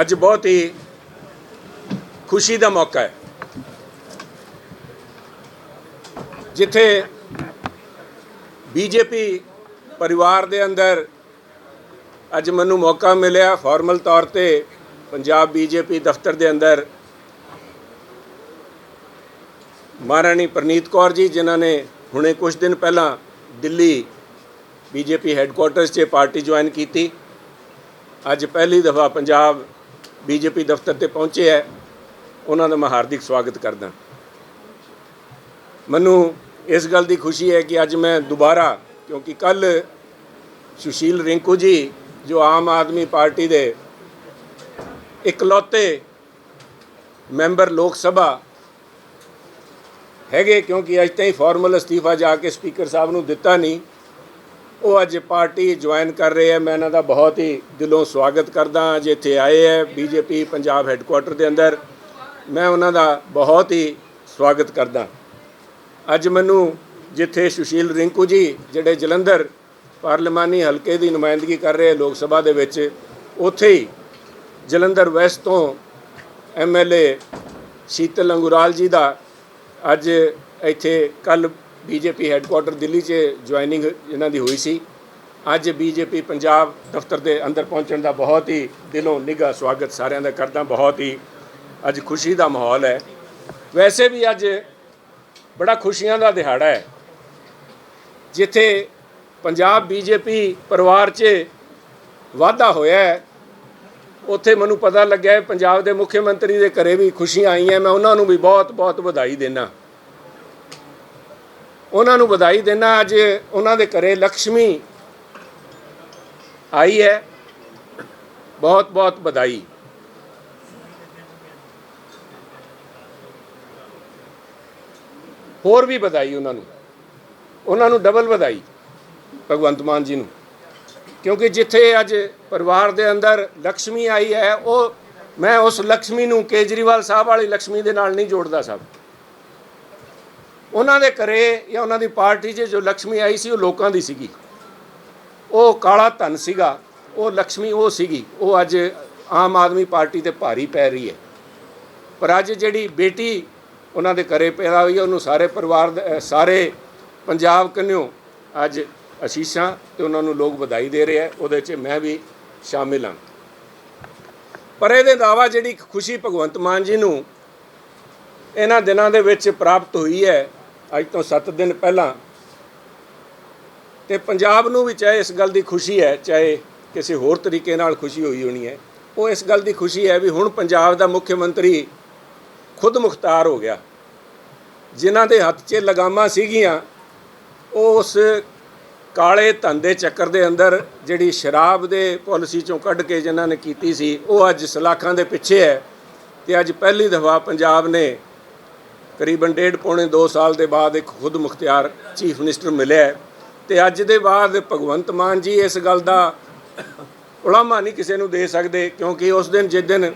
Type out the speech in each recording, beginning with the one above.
ਅੱਜ ਬਹੁਤ ਹੀ ਖੁਸ਼ੀ ਦਾ ਮੌਕਾ ਹੈ। ਜਿੱਥੇ ਬੀਜੇਪੀ ਪਰਿਵਾਰ ਦੇ ਅੰਦਰ ਅੱਜ ਮੈਨੂੰ ਮੌਕਾ ਮਿਲਿਆ ਫਾਰਮਲ ਤੌਰ ਤੇ ਪੰਜਾਬ ਬੀਜੇਪੀ ਦਫ਼ਤਰ ਦੇ ਅੰਦਰ। ਮਹਾਰਾਣੀ ਪ੍ਰਨੀਤ ਕੌਰ ਜੀ, ਜਿਨ੍ਹਾਂ ਨੇ ਹੁਣੇ ਕੁਝ ਦਿਨ ਪਹਿਲਾਂ ਦਿੱਲੀ ਬੀਜੇਪੀ ਹੈੱਡਕੁਆਰਟਰਸ 'ਚ ਪਾਰਟੀ ਜੁਆਇਨ ਕੀਤੀ। ਅੱਜ ਪਹਿਲੀ ਦਫਾ ਪੰਜਾਬ ਬੀਜੇਪੀ ਦਫ਼ਤਰ ਤੇ ਪਹੁੰਚੇ ਹੈ, ਉਹਨਾਂ ਦਾ ਮੈਂ ਹਾਰਦਿਕ ਸਵਾਗਤ ਕਰਦਾ। ਮੈਨੂੰ ਇਸ ਗੱਲ ਦੀ ਖੁਸ਼ੀ ਹੈ ਕਿ ਅੱਜ ਮੈਂ ਦੁਬਾਰਾ, ਕਿਉਂਕਿ ਕੱਲ ਸੁਸ਼ੀਲ ਰਿੰਕੂ ਜੀ, ਜੋ ਆਮ ਆਦਮੀ ਪਾਰਟੀ ਦੇ ਇਕਲੌਤੇ ਮੈਂਬਰ ਲੋਕ ਸਭਾ ਹੈਗੇ, ਕਿਉਂਕਿ ਅੱਜ ਤਾਈਂ ਫਾਰਮਲ ਅਸਤੀਫਾ ਜਾ ਕੇ ਸਪੀਕਰ ਸਾਹਿਬ ਨੂੰ ਦਿੱਤਾ ਨਹੀਂ ਉਹ ਅੱਜ ਪਾਰਟੀ ਜੁਆਇਨ ਕਰ ਰਹੇ ਹੈ। ਮੈਂ ਇਹਨਾਂ ਦਾ ਬਹੁਤ ਹੀ ਦਿਲੋਂ ਸਵਾਗਤ ਕਰਦਾ ਅੱਜ ਇੱਥੇ ਆਏ ਹੈ ਬੀਜੇਪੀ ਪੰਜਾਬ ਹੈੱਡਕੁਆਰਟਰ ਦੇ ਅੰਦਰ। ਮੈਂ ਉਹਨਾਂ ਦਾ ਬਹੁਤ ਹੀ ਸਵਾਗਤ ਕਰਦਾ ਅੱਜ ਮੈਨੂੰ ਜਿੱਥੇ ਸੁਸ਼ੀਲ ਰਿੰਕੂ ਜੀ, ਜਿਹੜੇ ਜਲੰਧਰ ਪਾਰਲੀਮਾਨੀ ਹਲਕੇ ਦੀ ਨੁਮਾਇੰਦਗੀ ਕਰ ਰਹੇ ਲੋਕ ਸਭਾ ਦੇ ਵਿੱਚ, ਉੱਥੇ ਹੀ ਜਲੰਧਰ ਵੈਸਟ ਤੋਂ ਐਮਐਲਏ ਸ਼ੀਤਲ ਅੰਗੁਰਾਲ ਜੀ ਦਾ ਅੱਜ ਇੱਥੇ ਕੱਲ ਬੀਜੇਪੀ ਹੈੱਡਕੁਆਰਟਰ ਦਿੱਲੀ 'ਚ ਜੁਆਇਨਿੰਗ ਇਹਨਾਂ ਦੀ ਹੋਈ ਸੀ। ਅੱਜ ਬੀਜੇਪੀ ਪੰਜਾਬ ਦਫ਼ਤਰ ਦੇ ਅੰਦਰ ਪਹੁੰਚਣ ਦਾ ਬਹੁਤ ਹੀ ਦਿਲੋਂ ਨਿੱਘਾ ਸਵਾਗਤ ਸਾਰਿਆਂ ਦਾ ਕਰਦਾ, ਬਹੁਤ ਹੀ ਅੱਜ ਖੁਸ਼ੀ ਦਾ ਮਾਹੌਲ ਹੈ। ਵੈਸੇ ਵੀ ਅੱਜ ਬੜਾ ਖੁਸ਼ੀਆਂ ਦਾ ਦਿਹਾੜਾ ਹੈ। ਜਿੱਥੇ ਪੰਜਾਬ ਬੀਜੇਪੀ ਪਰਿਵਾਰ 'ਚ ਵਾਧਾ ਹੋਇਆ ਉੱਥੇ ਮੈਨੂੰ ਪਤਾ ਲੱਗਿਆ ਪੰਜਾਬ ਦੇ ਮੁੱਖ ਮੰਤਰੀ ਦੇ ਘਰੇ ਵੀ ਖੁਸ਼ੀਆਂ ਆਈਆਂ, ਮੈਂ ਉਹਨਾਂ ਨੂੰ ਵੀ ਬਹੁਤ ਬਹੁਤ ਵਧਾਈ ਦੇਣਾ ਉਹਨਾਂ ਨੂੰ ਵਧਾਈ ਦਿੰਦਾ ਅੱਜ ਉਹਨਾਂ ਦੇ ਘਰੇ ਲక్ష్ਮੀ ਆਈ ਹੈ। ਬਹੁਤ ਬਹੁਤ ਵਧਾਈ। ਹੋਰ ਵੀ ਵਧਾਈ ਉਹਨਾਂ ਨੂੰ। ਉਹਨਾਂ ਨੂੰ ਡਬਲ ਵਧਾਈ, ਭਗਵੰਤ ਮਾਨ ਜੀ ਨੂੰ। ਕਿਉਂਕਿ ਜਿੱਥੇ ਅੱਜ ਪਰਿਵਾਰ ਦੇ ਅੰਦਰ ਲక్ష్ਮੀ ਆਈ ਹੈ, ਉਹ ਮੈਂ ਉਸ ਲక్ష్ਮੀ ਨੂੰ ਕੇਜਰੀਵਾਲ ਸਾਹਿਬ ਵਾਲੀ ਲక్ష్ਮੀ ਦੇ ਨਾਲ ਨਹੀਂ ਜੋੜਦਾ ਸਾਹਿਬ ਉਹਨਾਂ ਦੇ ਘਰੇ ਜਾਂ ਉਹਨਾਂ ਦੀ ਪਾਰਟੀ 'ਚ ਜੋ ਲక్ష్ਮੀ ਆਈ ਸੀ, ਉਹ ਲੋਕਾਂ ਦੀ ਸੀਗੀ। ਉਹ ਕਾਲਾ ਧਨ ਸੀਗਾ, ਉਹ ਲక్ష్ਮੀ ਉਹ ਸੀਗੀ, ਉਹ ਅੱਜ ਆਮ ਆਦਮੀ ਪਾਰਟੀ ਤੇ ਭਾਰੀ ਪੈ ਰਹੀ ਹੈ। ਪਰ ਅੱਜ ਜਿਹੜੀ ਬੇਟੀ ਉਹਨਾਂ ਦੇ ਘਰੇ ਪੈਦਾ ਹੋਈ ਉਹਨੂੰ ਸਾਰੇ ਪਰਿਵਾਰ ਸਾਰੇ ਪੰਜਾਬ ਕੰਨਿਓ ਅੱਜ ਅਸੀਸਾਂ ਤੇ ਉਹਨਾਂ ਨੂੰ ਲੋਕ ਵਧਾਈ ਦੇ ਰਹੇ ਆ ਉਹਦੇ 'ਚ ਮੈਂ ਵੀ ਸ਼ਾਮਿਲ ਹਾਂ। ਪਰ ਇਹਦੇ ਦਾਵਾ ਜਿਹੜੀ ਖੁਸ਼ੀ ਭਗਵੰਤ ਮਾਨ ਜੀ ਨੂੰ ਇਹਨਾਂ ਦਿਨਾਂ ਦੇ ਵਿੱਚ ਪ੍ਰਾਪਤ ਹੋਈ ਹੈ ਅੱਜ ਤੋਂ 7 ਦਿਨ ਪਹਿਲਾਂ। ਤੇ ਪੰਜਾਬ ਨੂੰ ਵੀ ਚਾਹੇ ਇਸ ਗੱਲ ਦੀ ਖੁਸ਼ੀ ਹੈ, ਚਾਹੇ ਕਿਸੇ ਹੋਰ ਤਰੀਕੇ ਨਾਲ ਖੁਸ਼ੀ ਹੋਈ ਹੋਣੀ ਹੈ, ਉਹ ਇਸ ਗੱਲ ਦੀ ਖੁਸ਼ੀ ਹੈ ਵੀ ਹੁਣ ਪੰਜਾਬ ਦਾ ਮੁੱਖ ਮੰਤਰੀ ਖੁਦ ਮੁਖਤਾਰ ਹੋ ਗਿਆ। ਜਿਨ੍ਹਾਂ ਦੇ ਹੱਥ 'ਚ ਲਗਾਮਾਂ ਸੀਗੀਆਂ, ਉਹ ਉਸ ਕਾਲੇ ਧਨ ਦੇ ਚੱਕਰ ਦੇ ਅੰਦਰ ਜਿਹੜੀ ਸ਼ਰਾਬ ਦੇ ਪਾਲਿਸੀ ਚੋਂ ਕੱਢ ਕੇ ਜਿਨ੍ਹਾਂ ਨੇ ਕੀਤੀ ਸੀ, ਉਹ ਅੱਜ ਸਲਾਖਾਂ ਦੇ ਪਿੱਛੇ ਹੈ। ਤੇ ਅੱਜ ਪਹਿਲੀ ਦਫਾ ਪੰਜਾਬ ਨੇ ਕਰੀਬਨ ਡੇਢ ਪੌਣੇ 2 ਸਾਲ ਦੇ ਬਾਅਦ ਇੱਕ ਖੁਦ ਮੁਖਤਿਆਰ ਚੀਫ ਮਿਨਿਸਟਰ ਮਿਲਿਆ ਹੈ। ਤੇ ਅੱਜ ਦੇ ਬਾਅਦ ਭਗਵੰਤ ਮਾਨ ਜੀ ਇਸ ਗੱਲ ਦਾ ਉਲਾਮਾ ਨਹੀਂ ਕਿਸੇ ਨੂੰ ਦੇ ਸਕਦੇ, ਕਿਉਂਕਿ ਉਸ ਦਿਨ ਜਿਸ ਦਿਨ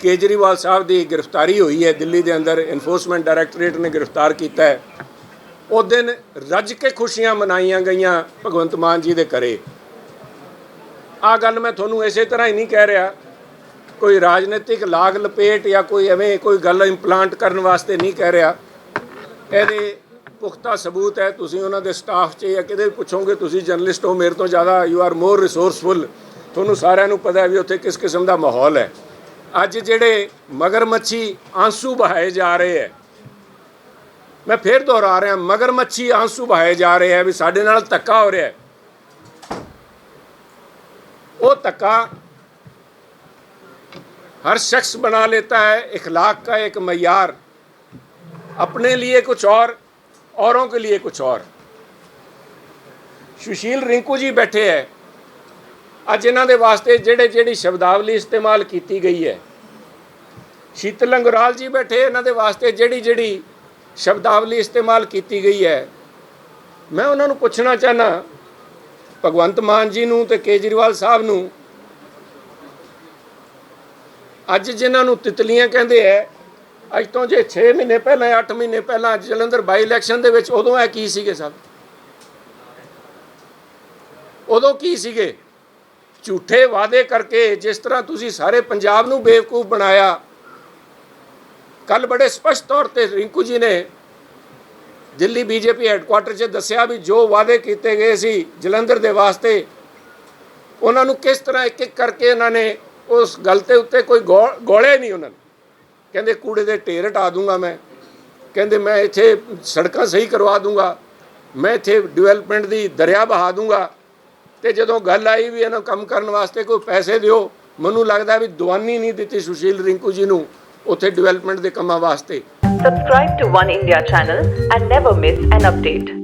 ਕੇਜਰੀਵਾਲ ਸਾਹਿਬ ਦੀ ਗ੍ਰਿਫਤਾਰੀ ਹੋਈ ਹੈ, ਦਿੱਲੀ ਦੇ ਅੰਦਰ ਇਨਫੋਰਸਮੈਂਟ ਡਾਇਰੈਕਟੋਰੇਟ ਨੇ ਗ੍ਰਿਫਤਾਰ ਕੀਤਾ ਹੈ। ਉਸ ਦਿਨ ਰੱਜ ਕੇ ਖੁਸ਼ੀਆਂ ਮਨਾਈਆਂ ਗਈਆਂ ਭਗਵੰਤ ਮਾਨ ਜੀ ਦੇ ਘਰੇ। ਆ ਗੱਲ ਮੈਂ ਤੁਹਾਨੂੰ ਇਸੇ ਤਰ੍ਹਾਂ ਹੀ ਨਹੀਂ ਕਹਿ ਰਿਹਾ ਕੋਈ ਰਾਜਨੀਤਿਕ ਲਾਗ ਲਪੇਟ ਜਾਂ ਕੋਈ ਐਵੇਂ ਕੋਈ ਗੱਲ ਇੰਪਲਾਂਟ ਕਰਨ ਵਾਸਤੇ ਨਹੀਂ ਕਹਿ ਰਿਹਾ। ਇਹਦੇ ਪੁਖਤਾ ਸਬੂਤ ਹੈ, ਤੁਸੀਂ ਉਹਨਾਂ ਦੇ ਸਟਾਫ 'ਚ ਜਾਂ ਕਿਤੇ ਵੀ ਪੁੱਛੋਗੇ, ਤੁਸੀਂ ਜਰਨਲਿਸਟ ਹੋ, ਮੇਰੇ ਤੋਂ ਜ਼ਿਆਦਾ ਯੂ ਆਰ ਮੋਰ ਰਿਸੋਰਸਫੁਲ ਤੁਹਾਨੂੰ ਸਾਰਿਆਂ ਨੂੰ ਪਤਾ ਵੀ ਉੱਥੇ ਕਿਸ ਕਿਸਮ ਦਾ ਮਾਹੌਲ ਹੈ। ਅੱਜ ਜਿਹੜੇ ਮਗਰਮੱਛੀ ਆਂਸੂ ਬਹਾਏ ਜਾ ਰਹੇ ਹੈ, ਮੈਂ ਫੇਰ ਦੁਹਰਾ ਰਿਹਾ, ਮਗਰਮੱਛੀ ਆਂਸੂ ਬਹਾਏ ਜਾ ਰਹੇ ਹੈ ਵੀ ਸਾਡੇ ਨਾਲ ਧੱਕਾ ਹੋ ਰਿਹਾ ਉਹ ਧੱਕਾ हर शख्स बना लेता है इखलाक का एक मैार अपने लिए कुछ और औरों के लिए कुछ और ਸੁਸ਼ੀਲ ਰਿੰਕੂ ਜੀ ਬੈਠੇ ਹੈ ਅੱਜ ਇਹਨਾਂ ਦੇ ਵਾਸਤੇ ਜਿਹੜੇ ਜਿਹੜੀ ਸ਼ਬਦਾਵਲੀ ਇਸਤੇਮਾਲ ਕੀਤੀ ਗਈ ਹੈ ਸ਼ੀਤਲ ਅੰਗਰਾਲ ਜੀ ਬੈਠੇ ਇਹਨਾਂ ਦੇ ਵਾਸਤੇ ਜਿਹੜੀ ਜਿਹੜੀ ਸ਼ਬਦਾਵਲੀ ਇਸਤੇਮਾਲ ਕੀਤੀ ਗਈ ਹੈ ਮੈਂ ਉਹਨਾਂ ਨੂੰ ਪੁੱਛਣਾ ਚਾਹਨਾ ਭਗਵੰਤ ਮਾਨ ਜੀ ਨੂੰ ਤੇ ਕੇਜਰੀਵਾਲ ਸਾਹਿਬ ਨੂੰ ਅੱਜ ਜਿਨ੍ਹਾਂ ਨੂੰ ਤਿਤਲੀਆਂ ਕਹਿੰਦੇ ਐ, ਅੱਜ ਤੋਂ ਜੇ 6 ਮਹੀਨੇ ਪਹਿਲਾਂ 8 ਮਹੀਨੇ ਪਹਿਲਾਂ ਜਲੰਧਰ ਬਾਈ ਇਲੈਕਸ਼ਨ ਦੇ ਵਿੱਚ ਉਦੋਂ ਇਹ ਕੀ ਸੀਗੇ ਸਭ? ਉਦੋਂ ਕੀ ਸੀਗੇ? ਝੂਠੇ ਵਾਅਦੇ ਕਰਕੇ ਜਿਸ ਤਰ੍ਹਾਂ ਤੁਸੀਂ ਸਾਰੇ ਪੰਜਾਬ ਨੂੰ ਬੇਵਕੂਫ ਬਣਾਇਆ। ਕੱਲ ਬੜੇ ਸਪਸ਼ਟ ਤੌਰ ਤੇ ਰਿੰਕੂ ਜੀ ਨੇ ਦਿੱਲੀ ਬੀਜੇਪੀ ਹੈੱਡਕੁਆਟਰ 'ਚ ਦੱਸਿਆ ਵੀ ਜੋ ਵਾਅਦੇ ਕੀਤੇ ਗਏ ਸੀ ਜਲੰਧਰ ਦੇ ਵਾਸਤੇ, ਉਹਨਾਂ ਨੂੰ ਕਿਸ ਤਰ੍ਹਾਂ ਇੱਕ ਇੱਕ ਕਰਕੇ ਇਹਨਾਂ ਨੇ ਉਸ ਗੱਲ ਤੇ ਉੱਤੇ ਕੋਈ ਗੋਲੇ ਨਹੀਂ ਉਹਨਾਂ ਨੇ। ਕਹਿੰਦੇ ਕੂੜੇ ਦੇ ਢੇਰ ਹਟਾ ਦੂੰਗਾ ਮੈਂ। ਕਹਿੰਦੇ ਮੈਂ ਇੱਥੇ ਸੜਕਾਂ ਸਹੀ ਕਰਵਾ ਦੂੰਗਾ। ਮੈਂ ਇੱਥੇ ਡਿਵੈਲਪਮੈਂਟ ਦੀ ਦਰਿਆ ਬਹਾ ਦੂੰਗਾ। ਤੇ ਜਦੋਂ ਗੱਲ ਆਈ ਵੀ ਇਹਨਾਂ ਕੰਮ ਕਰਨ ਵਾਸਤੇ ਕੋਈ ਪੈਸੇ ਦਿਓ, ਮੈਨੂੰ ਲੱਗਦਾ ਵੀ ਦਵਾਨੀ ਨਹੀਂ ਦਿੱਤੀ ਸੁਸ਼ੀਲ ਰਿੰਕੂ ਜੀ ਨੂੰ ਉੱਥੇ ਡਿਵੈਲਪਮੈਂਟ ਦੇ ਕੰਮਾਂ ਵਾਸਤੇ। Subscribe to One India channel and never miss an update.